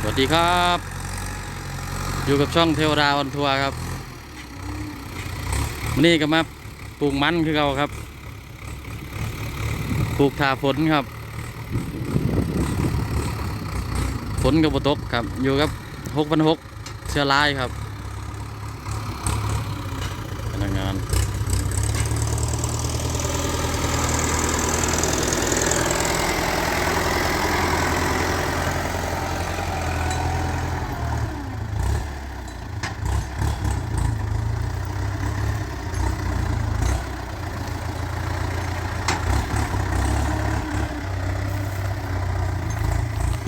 สวัสดีครับ อยู่กับช่องเทวดาวันทัวร์ครับวันนี้ก็มาปลูกมันคือเราครับ ปลูกทาฝนครับ ฝนกับบตกครับ อยู่กับหกพันหกเชื้อลายครับ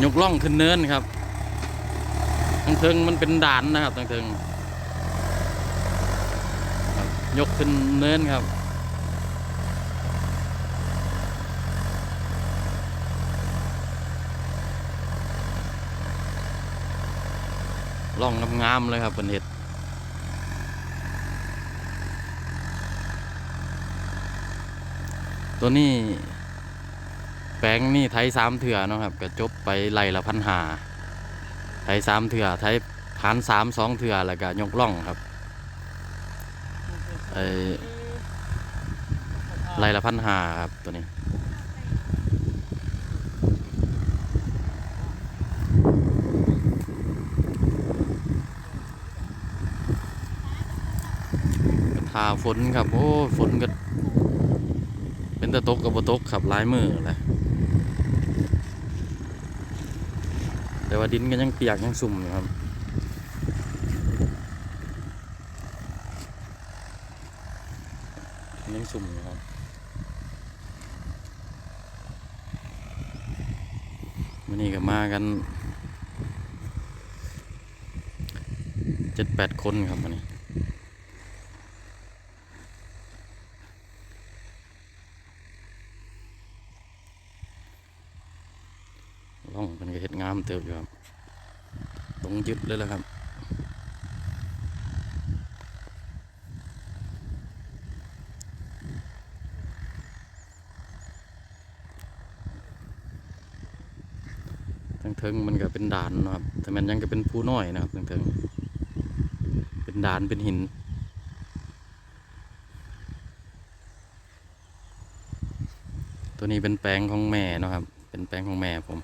ยกล่องขึ้นเนินครับทางเทิงมันเป็นด่านนะครับทางเทิงยกขึ้นเนินครับล่องงามๆเลยครับเป็นเห็ดตัวนี้ แปลงนี่ไทยสามเถื่อเนาะครับก็จบไปไล่ละพันหาไทยสามเถื่อไทยผ่านสามสองเถื่อแล้วก็ยกล่องครับไอไล่ละพันหาครับตัวนี้ทาฝนครับ โอ้ ฝนก็น ตะตกกับบตกครับหลายมือแหละแต่ว่าดินก็ยังเปียกยังสุ่มอยู่ครับยังสุ่มอยู่ครับวันนี้ก็มากันเจ็ดแปดคนครับวันนี้ ล่องเป็นกระเห็ดงามเติบอยู่ครับตรงยึดเลยละครับ ทั้งเทิงมันก็เป็นด่านนะครับ แต่มันยังก็เป็นภูน้อยนะครับทั้งเทิงเป็นด่านเป็นหินตัวนี้เป็นแปลงของแม่นะครับ เป็นแปลงของแม่ผม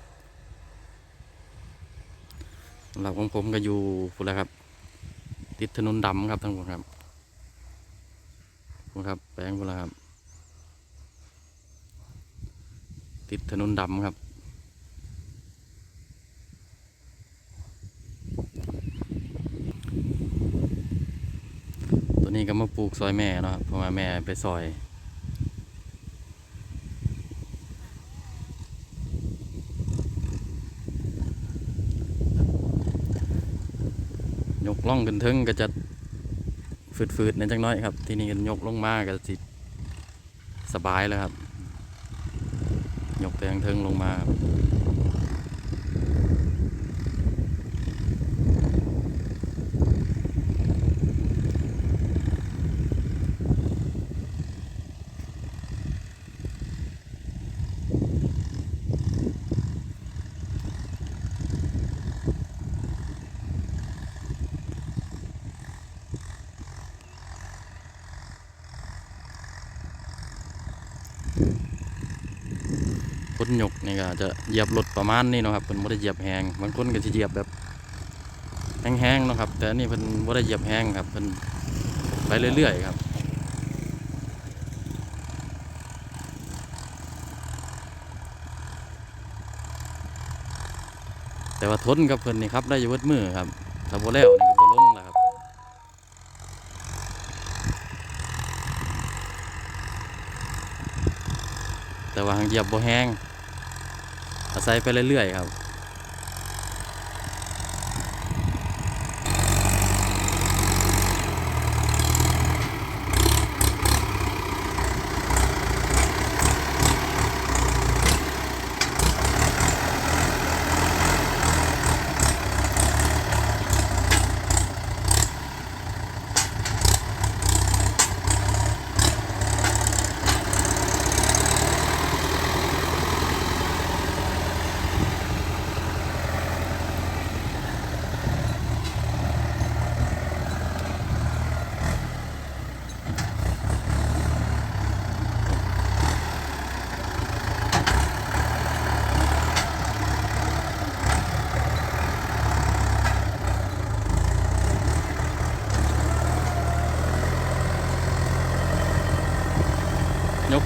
ำหรับของผมก็อยู่พุ่นแหละครับ ติดถนนดำครับทั้งหมดครับพุ่นครับ แปลงพุ่นแหละครับ ติดถนนดำครับตัวนี้ก็มาปลูกซอยแม่เนาะเพราะว่าแม่ไปซอย ยกล่องกันเทิงก็จะฝืดๆในจังน้อยครับ ที่นี่กันยกลงมาก็สิสบายแล้วครับ ยกแต่ทางเทิงลงมาครับ คนหยกนี่ก็จะเหยียบรถประมาณนี้นะครับเพิ่นบ่ได้เหยียบแหงบางคนก็สิเหยียบแบบแห้งๆนะครับ แต่นี่เพิ่นบ่ได้เหยียบแห้งครับเพิ่นไปเรื่อยๆครับแต่ว่าทนกับเพิ่นนี่ครับได้อยู่เบิดมือครับถ้าบ่แล้วนี่ก็บ่ลงแล้วครับ แต่ว่าหางเหยียบบ่แห้ง อาศัยไปเรื่อยๆครับ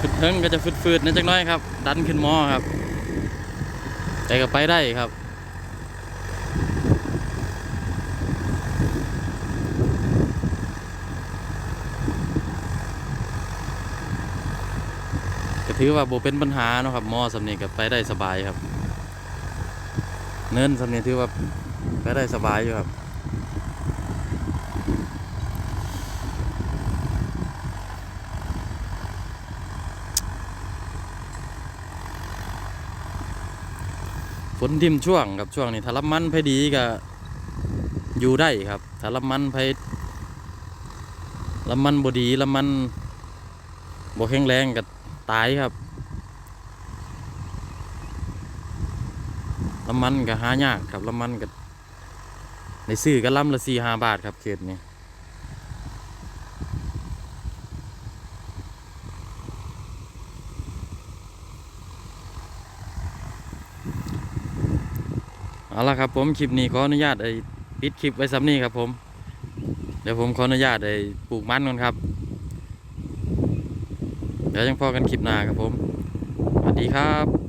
ขึ้นเทิงก็จะฟืดๆนิดจักน้อยครับ ดันขึ้นมอครับ แต่ก็ไปได้ครับก็ถือว่าโบเป็นปัญหาเนาะครับมอสำเนียงก็ไปได้สบายครับ เนินสำเนียงถือว่าไปได้สบายอยู่ครับ นทิมช่วงครับช่วงนี้ถ้ารับมันไปดีก็อยู่ได้ครับถ้ารับมันไปรับมันบดีรับมันบ่แข็งแรงก็ตายครับรับมันก็หายากครับรับมันก็ในซื้อก็ลำละสี่ห้าบาทครับเขตนี้ เอาละครับผมคลิปนี้ขออนุญาตไอ้ปิดคลิปไว้ซ้ำนี้ครับผม เดี๋ยวผมขออนุญาตไอ้ปลูกมันก่อนครับ เดี๋ยวยังพอกันคลิปหน้าครับผม สวัสดีครับ